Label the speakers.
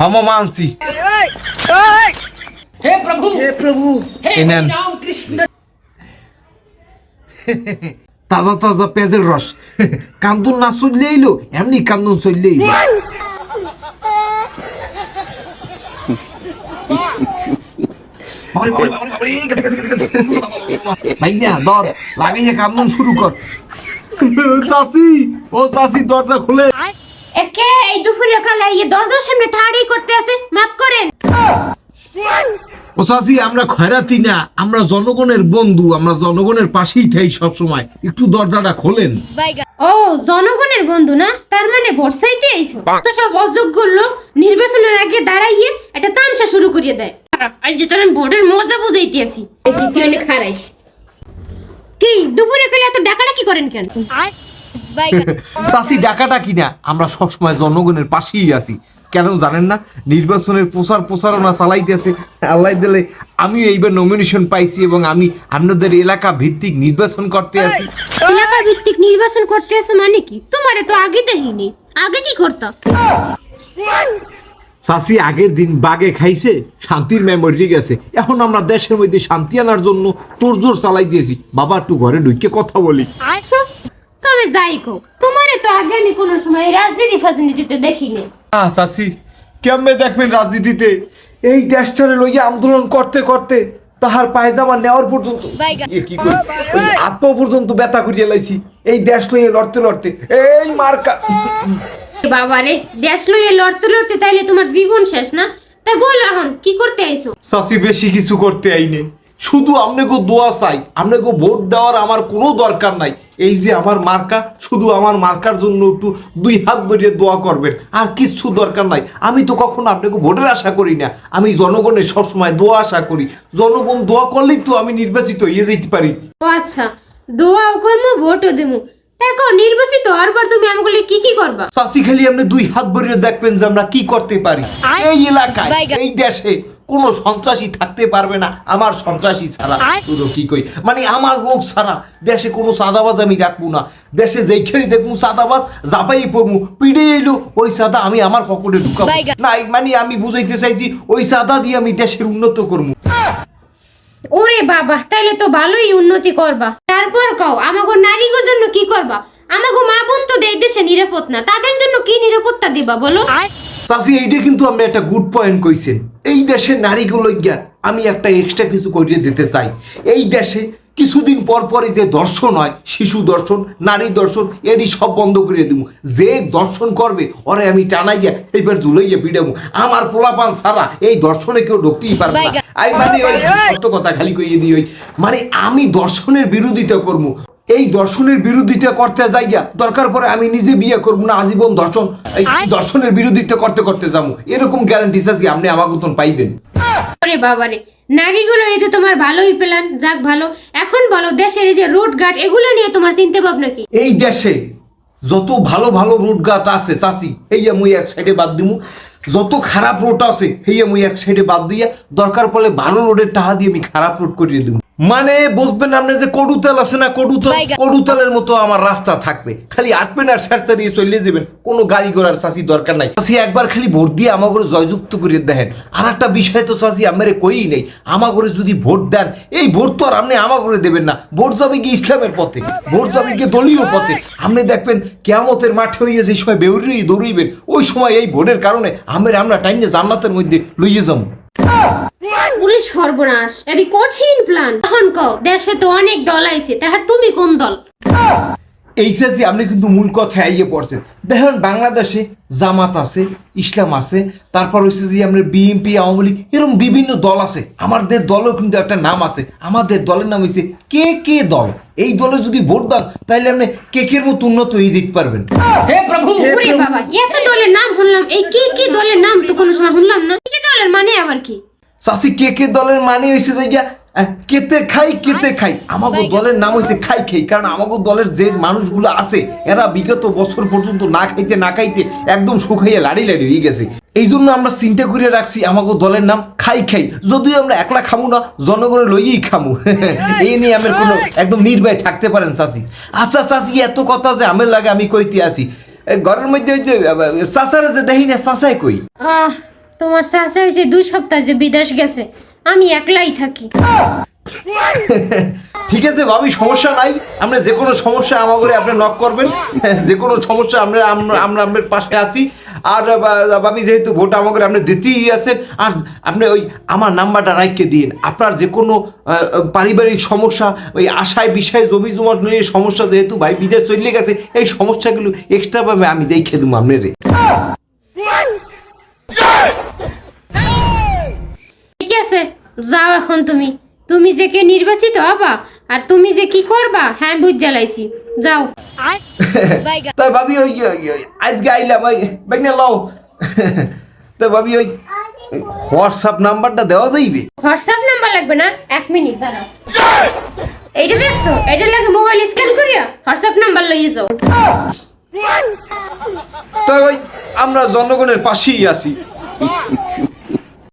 Speaker 1: হামা মানছি
Speaker 2: हे प्रभु
Speaker 1: হে প্রভু
Speaker 2: हे
Speaker 1: এই
Speaker 2: हरि
Speaker 1: নেন
Speaker 2: राम कृष्ण
Speaker 1: তাজা তাজা পেঁয়াজের রস কান্দুন না চললে এলো এমনি কান্দুন চললে এলো বাবারে, বাবারে, বাবারে, বাবারে, গেছে, গেছে, গেছে, গেছে। ভাই না, ধর, লাগাইয়া কান্দুন শুরু কর চাষি ও চাষি দরজা খুলে
Speaker 3: একে এই দুপুরে কালে এই দরজার সামনে ঠাড়ি করতে আছে মাফ করেন।
Speaker 1: ও আমরা খয়রাতি না আমরা জনগণের বন্ধু আমরা জনগণের পাশেই থাই সব সময় একটু দরজাটা খোলেন।
Speaker 3: ও জনগণের বন্ধু না? তার মানে ভোট আইছো তো সব অযোগ্য লোক নির্বাচনের আগে দাঁড়াইয়ে একটা তামসা শুরু করিয়ে দেয়। আর যে তোর আমি ভোটের মজা বুঝাইতে আসি। কি দুপুরে কালে এত ডাকাডাকি করেন কেন?
Speaker 1: চাষি ডাকাটা কিনা? আমরা সবসময় জনগণের পাশেই আছি। কেন জানেন না? নির্বাচনের প্রচার প্রচারণা চালাইতেছে। আল্লাহ দিলে আমি এইবার নমিনেশন পাইছি এবং আমি আপনাদের এলাকা ভিত্তিক নির্বাচন করতে আছি।
Speaker 3: এলাকা ভিত্তিক নির্বাচন করতে আসো মানে কি? তোমারে তো আগে দেখিনি। আগে কি করতো?
Speaker 1: চাষি আগের দিন বাগে খাইছে শান্তির মেমোরি গেছে। এখন আমরা দেশের মধ্যে শান্তি আনার জন্য তোরজোর চালাই দিয়েছি বাবা একটু ঘরে ঢুকে কথা বলি।
Speaker 3: তবে যাই কো। তোমারে তো আগে আমি কোনো সময় রাজনীতি ফাজনীতিতে দেখিনি
Speaker 1: হ্যাঁ চাষি কেমনে দেখবেন রাজনীতিতে? এই দেশটারে লইয়া আন্দোলন করতে করতে তাহার পায়জামা নেওয়ার পর্যন্ত এ কি করি ওই আত্ম পর্যন্ত ব্যথা করিয়া লাইছি। এই দেশ লইয়া লড়তে লড়তে। এই মার্কা
Speaker 3: বাবারে দেশ লইয়ে লড়তে লড়তে তাইলে তোমার জীবন শেষ না? তাই বল এখন কি করতে আইছো?
Speaker 1: চাষি বেশি কিছু করতে আইনে। শুধু আপনাকে দোয়া চাই আপনাকে ভোট দেওয়ার আমার কোনো দরকার নাই। এই যে আমার মার্কা শুধু আমার মার্কার জন্য একটু দুই হাত বেরিয়ে দোয়া করবেন আর কিছু দরকার নাই। আমি তো কখনো আপনাকে ভোটের আশা করি না আমি জনগণের সবসময় দোয়া আশা করি। জনগণ দোয়া করলেই তো আমি নির্বাচিত হয়ে যেতে পারি।
Speaker 3: ও আচ্ছা দোয়াও করব ভোটও দেবো দেখো নির্বাচিত হওয়ার পর তুমি আমাকে কি কি করবা?
Speaker 1: চাষি খালি আপনি দুই হাত ভরিয়ে দেখবেন যে আমরা কি করতে পারি। এই এলাকায়। এই দেশে কোনো সন্ত্রাসী থাকতে পারবে না আমার সন্ত্রাসী ছাড়া। তোরও কি কই? মানে আমার লোক ছাড়া দেশে কোনো সাদাবাজ আমি রাখব না। দেশে যেইখানে দেখব সাদাবাজ জাপাই পড়ব। পিড়ে এলো ওই সাদা আমি আমার পকেটে ঢুকাবো। না মানে আমি বুঝাইতে চাইছি ওই সাদা দিয়ে আমি দেশের উন্নত করব।
Speaker 3: ওরে বাবা তাইলে তো ভালোই উন্নতি করবা। তারপর কও আমাগো নারীগো জন্য কি করবা? আমাগো মা বোন তো এই দেশে নিরাপদ না তাদের জন্য কি নিরাপত্তা দিবা বলো?
Speaker 1: চাষি এইটা কিন্তু আপনি একটা গুড পয়েন্ট কইছেন। এই দেশের নারীগুলো গিয়া আমি একটা এক্সট্রা কিছু করিয়ে দিতে চাই। এই দেশে কিছুদিন পর পরই যে দর্শন হয় শিশু দর্শন নারী দর্শন এটি সব বন্ধ করে দিব যে দর্শন করবে ওরে আমি টানাই টানাইয়া এইবার ঝুলাইয়া পিড়াবো আমার পোলাপান ছাড়া এই দর্শনে কেউ ঢুকতেই পারবে না। মানে ওই সত্য কথা খালি কইয়ে দিই ওই। মানে আমি দর্শনের বিরোধিতা করব এই দর্শনের বিরোধিতা করতে যাইয়া দরকার পরে আমি নিজে বিয়ে করব না আজীবন দর্শন এই দর্শনের বিরোধিতা করতে করতে যাব। এরকম গ্যারান্টি চাচ্ছি আপনি আমার মতন পাইবেন।
Speaker 3: ওরে বাবারে নারীগুলো এই যে তোমার ভালোই প্ল্যান যাক ভালো। এখন বলো দেশের এই যে রোড ঘাট এগুলো নিয়ে তোমার চিন্তা ভাবনা কি?
Speaker 1: এই দেশে যত ভালো ভালো রোড ঘাট আছে চাষি হেইয়া মুই এক সাইডে বাদ দিমু। যত খারাপ রোড আছে হেইয়া মুই এক সাইডে বাদ দিয়া দরকার পড়লে ভালো রোডের টাহা দিয়ে আমি খারাপ রোড করিয়ে দিব মানে বুঝবেন আপনি যে কডুতেল আছে না কডুতেল। কডুতেলের মতো আমার রাস্তা থাকবে। খালি আটবেন আর সার সারিয়ে চলে যাবেন। কোনো গাড়ি ঘোড়ার চাষি দরকার নাই। চাষি একবার খালি ভোট দিয়ে আমাকে জয়যুক্ত করে দেখেন। আর একটা বিষয় তো চাষি আমার কই নেই। আমাকে যদি ভোট দেন এই ভোট তো আর আপনি আমাকে দেবেন না। ভোট যাবে কি ইসলামের পথে? ভোট যাবে কি দলীয় পথে? আপনি দেখবেন কেয়ামতের মাঠে হইয়া যে সময় বেউরি দৌড়ইবেন ওই সময় এই ভোটের কারণে আমরা আমরা টাইমে জান্নাতের মধ্যে লইয়ে যাব।
Speaker 3: পুলিশ সর্বনাশ। এটি কঠিন প্ল্যান তখন কও দেশে তো অনেক দল আইছে তাহার তুমি কোন দল?
Speaker 1: এই এইচএসি আপনি কিন্তু মূল কথা আইয়ে পড়ছেন। দেখেন বাংলাদেশে জামাত আছে ইসলাম আছে তারপর হচ্ছে যে আমরা বিএনপি আওয়ামী লীগ এরকম বিভিন্ন দল আছে। আমাদের দলও কিন্তু একটা নাম আছে। আমাদের দলের নাম হয়েছে কে কে দল? এই দলে যদি ভোট দেন তাহলে আপনি কেকের মতো উন্নত হয়ে জিত পারবেন?
Speaker 2: হে
Speaker 3: প্রভু! বাবা এত দলের নাম শুনলাম। এই কে কে দলের নাম তো কোনো সময় শুনলাম না। কে দলের মানে আবার কি?
Speaker 1: চাষি কে কে দলের মানে হয়েছে যে গিয়া, কেতে খাই কেতে খাই। আমাকে দলের নাম হয়েছে খাই খাই কারণ আমাকে দলের যে মানুষগুলো আছে এরা বিগত বছর পর্যন্ত না খাইতে না খাইতে একদম শুকাইয়া লাড়ি লাড়ি হয়ে গেছে। এই জন্য আমরা চিন্তা করে রাখছি আমাকে দলের নাম খাই খাই। যদিও আমরা একলা খামু না জনগণের লইয়েই খামু। এই নিয়ে আমার কোনো একদম নির্ভয় থাকতে পারেন চাষি আচ্ছা চাষি এত কথা যে আমার লাগে আমি কইতে আসি। ঘরের মধ্যে ওই যে চাষারা যে দেখি না চাষাই কই?
Speaker 3: আহ তোমার চাচা হয়েছে দুই সপ্তাহ যে বিদেশ গেছে, আমি একলাই থাকি।
Speaker 1: ঠিক আছে ভাবি, সমস্যা নাই। আমরা যে কোনো সমস্যা আমাকে আপনি নক করবেন। যে কোনো সমস্যা আমরা আমরা আপনার পাশে আছি। আর ভাবি যেহেতু ভোট আমাকে আপনি দিতেই আছেন, আর আপনি ওই আমার নাম্বারটা রাখকে দিন। আপনার যে কোনো পারিবারিক সমস্যা, ওই আশায় বিষয়, জমি জমা নিয়ে সমস্যা যেহেতু ভাই বিদেশ চলে গেছে, এই সমস্যাগুলো এক্সট্রাভাবে আমি দেখে দেবো আপনার।
Speaker 3: যাও এখন তুমি। তুমি যে কে নির্বাচিত হবা আর তুমি যে কি করবা হ্যাঁ বুঝ জ্বালাইছি। যাও।
Speaker 1: তাই ভাবি ওই আজকে আইলাম ওই বেগনে লও। তাই ভাবি ওই হোয়াটসঅ্যাপ নাম্বারটা দেওয়া যাইবে?
Speaker 3: হোয়াটসঅ্যাপ নাম্বার লাগবে না? এক মিনিট দাঁড়াও। এইটা দেখছ? এটা লাগে মোবাইল স্ক্যান করিয়া হোয়াটসঅ্যাপ নাম্বার লইয়ে যাও।
Speaker 1: তাই ওই আমরা জনগণের পাশেই আছি।